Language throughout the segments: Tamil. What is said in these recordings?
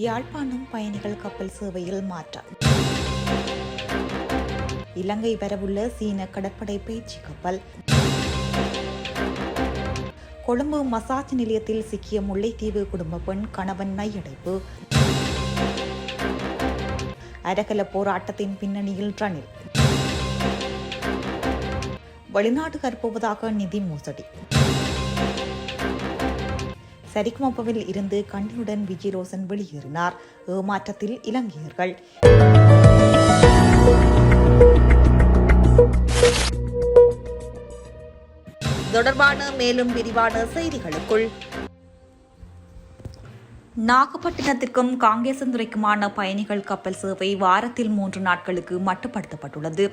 யாழ்ப்பாணம் பயணிகள் கப்பல் சேவையில் மாற்றம். இலங்கை வரவுள்ள சீன கடற்படை பயிற்சி கப்பல். கொழும்பு மசாஜ் நிலையத்தில் சிக்கிய முல்லைத்தீவு குடும்ப பெண் கணவன் நையடைப்பு. அரகல போராட்டத்தின் பின்னணியில் ரணில். வெளிநாடு கற்போவதாக நிதி மோசடி. சரிகுமப்பவில் இருந்து கண்ணியுடன் விஜய் ரோசன் வெளியேறினார். ஏமாற்றத்தில் இலங்கையர்கள். தொடர்பான மேலும் விரிவான செய்திகளுக்குள். நாகப்பட்டினத்திற்கும் காங்கேசந்துறைக்குமான பயணிகள் கப்பல் சேவை வாரத்தில் மூன்று நாட்களுக்கு மட்டுப்படுத்தப்பட்டுள்ளது.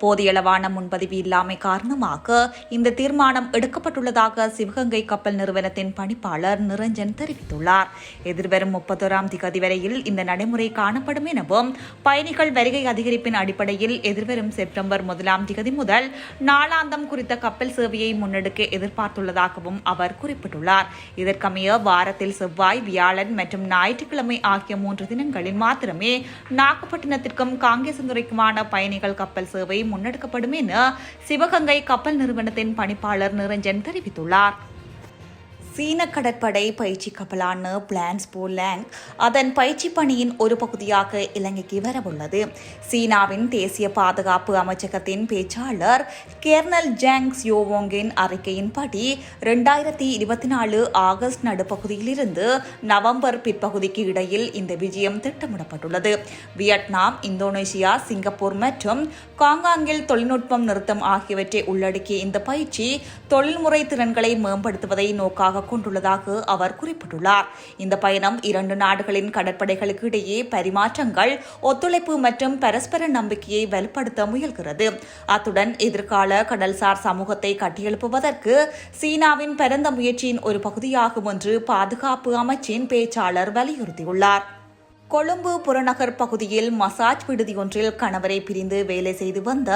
போதியளவான முன்பதிவு இல்லாமை காரணமாக இந்த தீர்மானம் எடுக்கப்பட்டுள்ளதாக சிவகங்கை கப்பல் நிறுவனத்தின் பணிப்பாளர் நிரஞ்சன் தெரிவித்துள்ளார். எதிர்வரும் முப்பத்தோராம் திகதி வரையில் இந்த நடைமுறை காணப்படும் எனவும் பயணிகள் வருகை அதிகரிப்பின் அடிப்படையில் எதிர்வரும் செப்டம்பர் முதலாம் திகதி முதல் நாளாந்தம் குறித்த கப்பல் சேவையை முன்னெடுக்க எதிர்பார்த்துள்ளதாகவும் அவர் குறிப்பிட்டுள்ளார். இதற்கமைய வாரத்தில் செவ்வாய் வியாழன் மற்றும் ஞாயிற்றுக்கிழமை ஆகிய மூன்று தினங்களில் மாத்திரமே நாகப்பட்டினத்திற்கும் காங்கேசந்துறைக்குமான பயணிகள் கப்பல் சேவை முன்னெடுக்கப்படும் என சிவகங்கை கப்பல் நிறுவனத்தின் பணிப்பாளர் நிரஞ்சன் தெரிவித்துள்ளார். சீன கடற்படை பயிற்சி கப்பலான பிளான்ஸ் போலாங் அதன் பயிற்சி பணியின் ஒரு பகுதியாக இலங்கைக்கு வரவுள்ளது. சீனாவின் தேசிய பாதுகாப்பு அமைச்சகத்தின் பேச்சாளர் கேர்னல் ஜாங் யோவோங்கின் அறிக்கையின்படி ரெண்டாயிரத்தி இருபத்தி நாலு ஆகஸ்ட் நடுப்பகுதியிலிருந்து நவம்பர் பிற்பகுதிக்கு இடையில் இந்த விஜயம் திட்டமிடப்பட்டுள்ளது. வியட்நாம் இந்தோனேசியா சிங்கப்பூர் மற்றும் காங்காங்கில் தொழில்நுட்பம் நிறுத்தம் ஆகியவற்றை உள்ளடக்கிய இந்த பயிற்சி தொழில்முறை திறன்களை மேம்படுத்துவதை நோக்காக கொண்டுள்ளதாக அவர் குறிப்பிட்டுள்ளார். இந்த பயணம் இரண்டு நாடுகளின் கடற்படைகளுக்கு இடையே பரிமாற்றங்கள் ஒத்துழைப்பு மற்றும் பரஸ்பர நம்பிக்கையை வலுப்படுத்த முயல்கிறது. அத்துடன் எதிர்கால கடல்சார் சமூகத்தை கட்டியெழுப்புவதற்கு சீனாவின் பரந்த முயற்சியின் ஒரு பகுதியாகும் என்று பாதுகாப்பு அமைச்சின் பேச்சாளர் வலியுறுத்தியுள்ளார். கொழும்பு புறநகர் பகுதியில் மசாஜ் விடுதி ஒன்றில் கணவரை பிரிந்து வேலை செய்து வந்த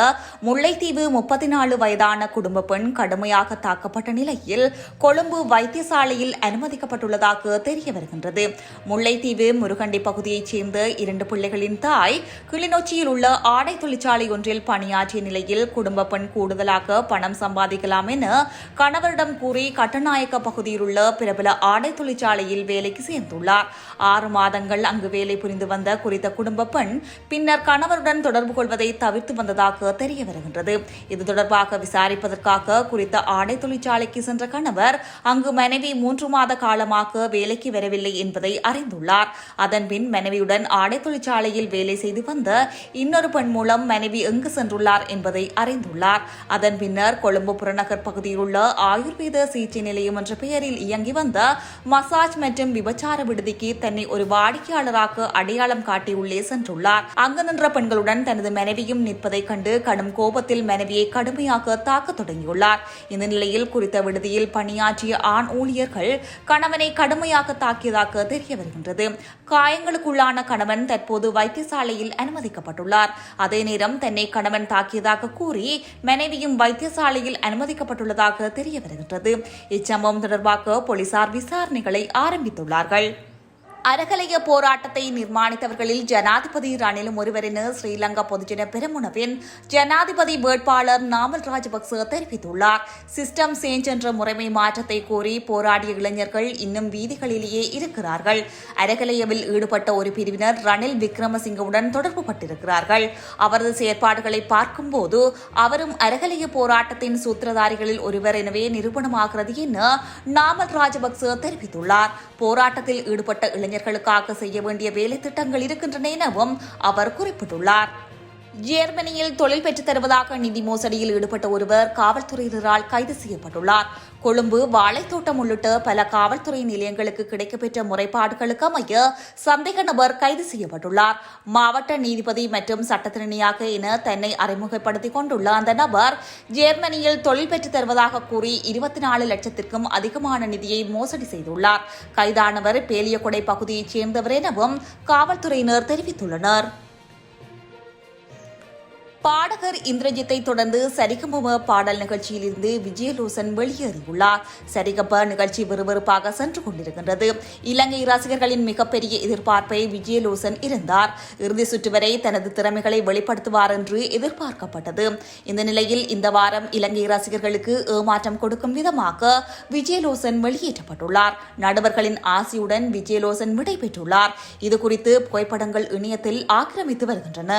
முல்லைத்தீவு முப்பத்தி நாலு வயதான குடும்ப பெண் கடுமையாக தாக்கப்பட்ட நிலையில் கொழும்பு வைத்தியசாலையில் அனுமதிக்கப்பட்டுள்ளதாக தெரிய வருகின்றது. முல்லைத்தீவு முருகண்டி பகுதியைச் சேர்ந்த இரண்டு பிள்ளைகளின் தாய் கிளிநொச்சியில் உள்ள ஆடை தொழிற்சாலை ஒன்றில் பணியாற்றிய நிலையில் குடும்ப பெண் கூடுதலாக பணம் சம்பாதிக்கலாம் என கணவரிடம் கூறி கட்டநாயக்க பகுதியில் உள்ள பிரபல ஆடை தொழிற்சாலையில் வேலைக்கு சேர்ந்துள்ளார். ஆறு மாதங்கள் அங்கு வேலை வேலை புரிந்து வந்த குறித்த குடும்ப பெண் பின்னர் கணவருடன் தொடர்பு கொள்வதை தவிர்த்து வந்ததாக தெரிய வருகின்றது. இது தொடர்பாக விசாரிப்பதற்காக குறித்த ஆடை தொழிற்சாலைக்கு சென்ற கணவர் அங்கு மனைவி மூன்று மாத காலமாக வேலைக்கு வரவில்லை என்பதை அறிந்துள்ளார். அதன்பின் மனைவியுடன் ஆடை தொழிற்சாலையில் வேலை செய்து வந்த இன்னொரு பெண் மூலம் மனைவி எங்கு சென்றுள்ளார் என்பதை அறிந்துள்ளார். அதன் பின்னர் கொழும்பு புறநகர் பகுதியில் உள்ள ஆயுர்வேத சிகிச்சை நிலையம் என்ற பெயரில் இயங்கி வந்த மசாஜ் மற்றும் விபச்சார விடுதிக்கு தன்னை ஒரு வாடிக்கையாளராக அடையாளம் காட்டி உள்ளே சென்றுள்ளார். அங்கு நின்ற பெண்களுடன் தனது மனைவியும் நிற்பதைக் கண்டு கடும் கோபத்தில் மனைவியை கடுமையாக தாக்க தொடங்கியுள்ளார். இந்த நிலையில் குறித்த விடுதியில் பணியாற்றிய ஆண் ஊழியர்கள் கணவனை கடுமையாக தாக்கியதாக தெரிய வருகின்றது. காயங்களுக்குள்ளான கணவன் தற்போது வைத்தியசாலையில் அனுமதிக்கப்பட்டுள்ளார். அதே நேரம் தன்னை கணவன் தாக்கியதாக கூறி மனைவியும் வைத்தியசாலையில் அனுமதிக்கப்பட்டுள்ளதாக தெரிய வருகின்றது. இச்சம்பவம் தொடர்பாக போலீசார் விசாரணைகளை ஆரம்பித்துள்ளார்கள். அரகலைய போராட்டத்தை நிர்மாணித்தவர்களில் ஜனாதிபதி ரணிலும் ஒருவர் என ஸ்ரீலங்கா பொதுஜன பெருமுனவின் ஜனாதிபதி வேட்பாளர் நாமல் ராஜபக்ச தெரிவித்துள்ளார். சிஸ்டம் சேஞ்ச் என்ற முறைமை மாற்றத்தை கோரி போராடிய இளைஞர்கள் இன்னும் வீதிகளிலேயே இருக்கிறார்கள். அரகலையவில் ஈடுபட்ட ஒரு பிரிவினர் ரணில் விக்ரமசிங்கவுடன் தொடர்பு பட்டிருக்கிறார்கள். அவரது செயற்பாடுகளை பார்க்கும்போது அவரும் அரகலைய போராட்டத்தின் சூத்திரதாரிகளில் ஒருவர் எனவே நிரூபணமாகிறது என நாமல் ராஜபக்ச தெரிவித்துள்ளார். போராட்டத்தில் ஈடுபட்ட இளைஞர்களுக்காக செய்ய வேண்டிய வேலை திட்டங்கள் இருக்கின்றன எனவும் அவர் குறிப்பிட்டுள்ளார். ஜெர்மனியில் தொழில் பெற்றுத் தருவதாக நிதி மோசடியில் ஈடுபட்ட ஒருவர் காவல்துறையினரால் கைது செய்யப்பட்டுள்ளார். கொழும்பு வாழைத்தோட்டம் உள்ளிட்ட பல காவல்துறை நிலையங்களுக்கு கிடைக்கப்பெற்ற முறைப்பாடுகளுக்கு அமைய சந்தேக நபர் கைது செய்யப்பட்டுள்ளார். மாவட்ட நீதிபதி மற்றும் சட்டத்திறனியாக என தன்னை அறிமுகப்படுத்திக் கொண்டுள்ள அந்த நபர் ஜெர்மனியில் தொழில் பெற்றுத் தருவதாக கூறி இருபத்தி நாலு லட்சத்திற்கும் அதிகமான நிதியை மோசடி செய்துள்ளார். கைதானவர் பேலியகொடை பகுதியைச் சேர்ந்தவர் எனவும் காவல்துறையினர் தெரிவித்துள்ளனர். பாடகர் இந்திரஜித்தை தொடர்ந்து சரிகமப பாடல் நிகழ்ச்சியிலிருந்து விஜயலோசன் வெளியேறியுள்ளார். சரிகப்ப நிகழ்ச்சி விறுவிறுப்பாக சென்று கொண்டிருக்கின்றது. இலங்கை ரசிகர்களின் மிகப்பெரிய எதிர்பார்ப்பை விஜயலோசன் இருந்தார் இறுதி சுற்று வரை தனது திறமைகளை வெளிப்படுத்துவார் என்று எதிர்பார்க்கப்பட்டது. இந்த நிலையில் இந்த வாரம் இலங்கை ரசிகர்களுக்கு ஏமாற்றம் கொடுக்கும் விதமாக விஜயலோசன் வெளியேற்றப்பட்டுள்ளார். நடுவர்களின் ஆசையுடன் விஜயலோசன் விடைபெற்றுள்ளார். இதுகுறித்து புகைப்படங்கள் இணையத்தில் ஆக்கிரமித்து வருகின்றன.